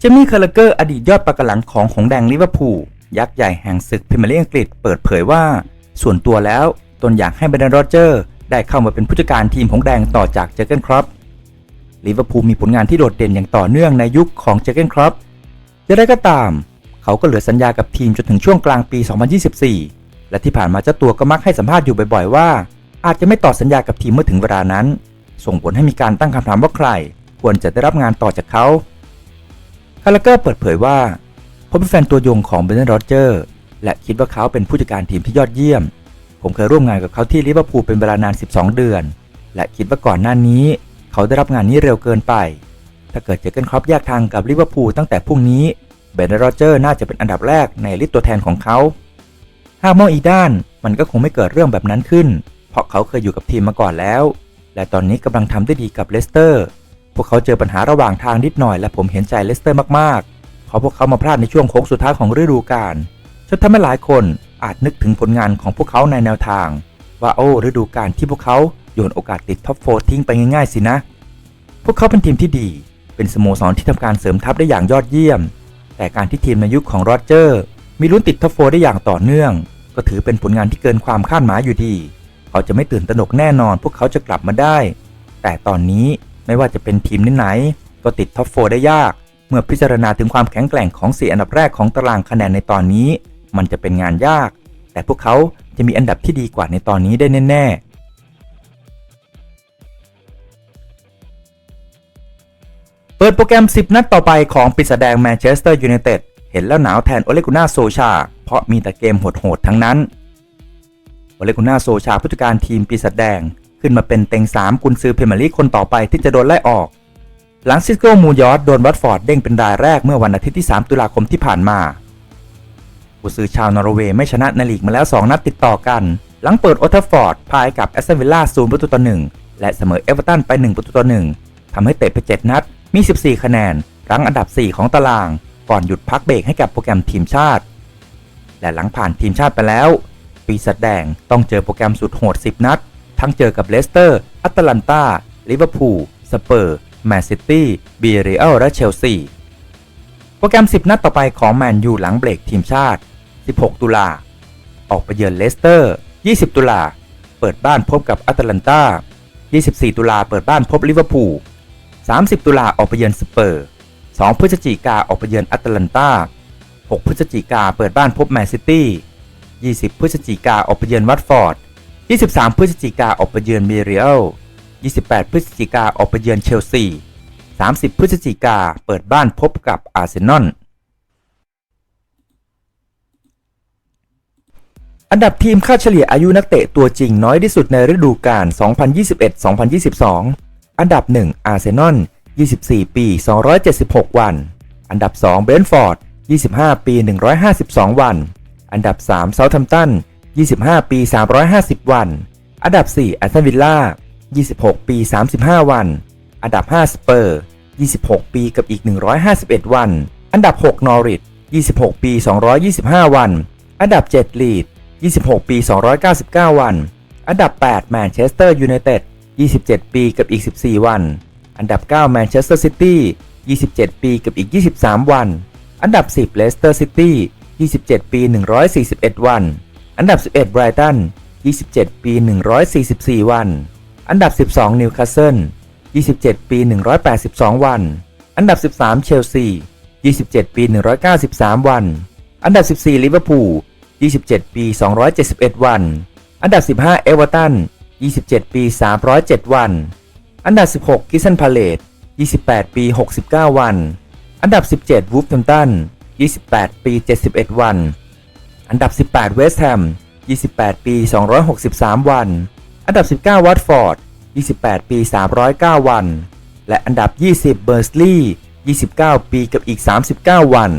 เจมี่คาร์เกอร์อดีตยอดประกหลังของหงแดงลิเวอร์พูลยักษ์ใหญ่แห่งศึกพรีเมียร์ลีกอังกฤษเปิดเผยว่า ส่วนตัวแล้วตนอยากให้เบรนดนโรเจอร์ ได้เข้ามาเป็นผู้จัดการทีมหงแดงต่อจากเจอเกนครอปลิเวอร์พูลมีผลงานที่โดดเด่นอย่างต่อเนื่องในยุคของเจอเกนครอปจะได้ก็ตาม เขาก็เหลือสัญญากับทีมจนถึงช่วงกลางปี 2024 และที่ผ่านมาเจ้าตัวก็มักให้สัมภาษณ์อยู่บ่อยๆ ว่า อาจจะไม่ต่อสัญญากับทีมเมื่อถึงเวลานั้น ส่งผลให้มีการตั้งคำถามว่าใคร ควรจะได้รับงานต่อจากเขา คาร์เกอร์เปิดเผยว่า ผมเป็นแฟนตัวยงของเบรนด์โรเจอร์และคิดว่าเขาเป็นผู้จัดการทีมที่ยอดเยี่ยม ผมเคยร่วมงานกับเขาที่ลิเวอร์พูลเป็นเวลานาน 12 เดือน และคิดว่าก่อนหน้านี้ เขาได้รับงานนี้เร็วเกินไป ถ้าเกิดเจอเกนครอปแยกทางกับลิเวอร์พูลตั้งแต่พรุ่งนี้เบรนด์โรเจอร์น่าจะเป็นอันดับแรกในลิสต์ตัวแทนของเขาหากมองอีกด้านมันก็คงไม่เกิดเรื่องแบบนั้นขึ้น เพราะเขาเคยอยู่กับทีมมาก่อนแล้ว และตอนนี้กำลังทำได้ดีกับเลสเตอร์ พวกเขาเจอปัญหาระหว่างทางนิดหน่อยและผมเห็นใจเลสเตอร์มากๆ เพราะพวกเขามาพลาดในช่วงโค้งสุดท้ายของฤดูกาลจนทำให้หลายคนอาจนึกถึงผลงานของพวกเขาในแนวทาง ว่าโอ้ฤดูกาลที่พวกเขาโยนโอกาสติดท็อปโฟทิ้งไปง่ายๆสินะ พวกเขาเป็นทีมที่ดี เป็นสโมสรที่ทำการเสริมทัพได้อย่างยอดเยี่ยม แต่การที่ทีมในยุคของโรเจอร์มีลุ้นติดท็อปโฟได้อย่างต่อเนื่อง ก็ถือเป็นผลงานที่เกินความคาดหมายอยู่ดี เขาจะไม่ตื่นตระหนกแน่นอน พวกเขาจะกลับมาได้ แต่ตอนนี้ ไม่ว่าจะเป็นทีมไหนๆก็ติดท็อปโฟได้ยาก เมื่อพิจารณาถึงความแข็งแกร่งของสี่อันดับแรกของตารางคะแนนในตอนนี้ มันจะเป็นงานยาก แต่พวกเขาจะมีอันดับที่ดีกว่าในตอนนี้ได้แน่ๆเปิดโปรแกรม 10 นัดต่อไปของปีศาจแดงแมนเชสเตอร์ยูไนเต็ดเห็นแล้วหนาวแทนโอเลกุน่าโซชา เพราะมีแต่เกมโหดๆทั้งนั้น โอเลกุน่าโซชาผู้จัดการทีมปีศาจแดง ขึ้นมาเป็นเต็ง 3 กุนซือเพรีเมียร์ลีกคนต่อไปที่จะโดนไล่ออก หลังซิสโกมูยอสโดนวัตฟอร์ดเด้งเป็นรายแรกเมื่อวันอาทิตย์ที่ 3 ตุลาคมที่ผ่านมากุนซือชาวนอร์เวย์ไม่ชนะในลีกมาแล้ว 2 นัดติดต่อกัน หลังเปิดโอทัฟฟอร์ดพายกับแอสตันวิลล่า0ประตูต่อ1และเสมอเอเวอร์ตันไป 1 ประตูต่อ1ทำให้เตะไป7นัดมี 14 คะแนน รั้งอันดับ 4 ของตาราง ก่อนหยุดพักเบรกให้กับโปรแกรมทีมชาติ และหลังผ่านทีมชาติไปแล้ว ปีศาจแดงต้องเจอโปรแกรมสุดโหด 10 นัด ทั้งเจอกับเลสเตอร์ อัตแลนตา ลิเวอร์พูล สเปอร์ แมนซิตี้ บีเรอัลและเชลซี โปรแกรม 10 นัดต่อไปของแมนยูหลังเบรกทีมชาติ 16 ตุลา ออกไปเยือนเลสเตอร์ 20 ตุลา เปิดบ้านพบกับอัตแลนตา 24 ตุลา เปิดบ้านพบลิเวอร์พูล 30 ตุลา ออกไปเยือนสเปอร์ 2 พฤศจิกา ออกไปเยือนอัตแลนตา 6 พฤศจิกา เปิดบ้านพบแมนซิตี้ 20 พฤศจิกา ออกไปเยือนวัตฟอร์ด 23 พฤศจิกาออกไปเยือนเมเรียล 28 พฤศจิกาออกไปเยือนเชลซี 30 พฤศจิกาเปิดบ้านพบกับอาร์เซนอล อันดับทีมค่าเฉลี่ยอายุนักเตะตัวจริงน้อยที่สุดในฤดูกาล 2021-2022 อันดับ 1 อาร์เซนอล 24 ปี 276 วัน อันดับ 2 เบรนท์ฟอร์ด 25 ปี 152 วัน อันดับ 3 เซาท์แฮมป์ตัน 25 ปี 350 วัน อันดับ 4 แอสตันวิลล่า 26 ปี 35 วัน อันดับ 5 สเปอร์ 26 ปีกับอีก 151 วัน อันดับ 6 นอริท26 ปี 225 วัน อันดับ 7 ลีด 26 ปี 299 วัน อันดับ 8 แมนเชสเตอร์ยูไนเต็ด 27 ปีกับอีก 14 วัน อันดับ 9 แมนเชสเตอร์ซิตี้27 ปีกับอีก 23 วัน อันดับ 10 เลสเตอร์ซิตี้ 27 ปี 141 วัน อันดับ 11 ไบรตัน 27 ปี 144 วัน อันดับ 12 นิวคาสเซิล 27 ปี 182 วัน อันดับ 13 เชลซี 27 ปี 193 วัน อันดับ 14 ลิเวอร์พูล 27 ปี 271 วัน อันดับ 15 เอเวอร์ตัน 27 ปี 307 วัน อันดับ 16 กิสันพาเลต28 ปี 69 วัน อันดับ 17 วูฟแฮมป์ตัน 28 ปี 71 วัน อันดับ 18 เวสต์แฮม 28 ปี 263 วัน อันดับ 19 วัตฟอร์ด 28 ปี 309 วัน และอันดับ 20 เบอร์สลีย์29 ปีกับอีก 39 วัน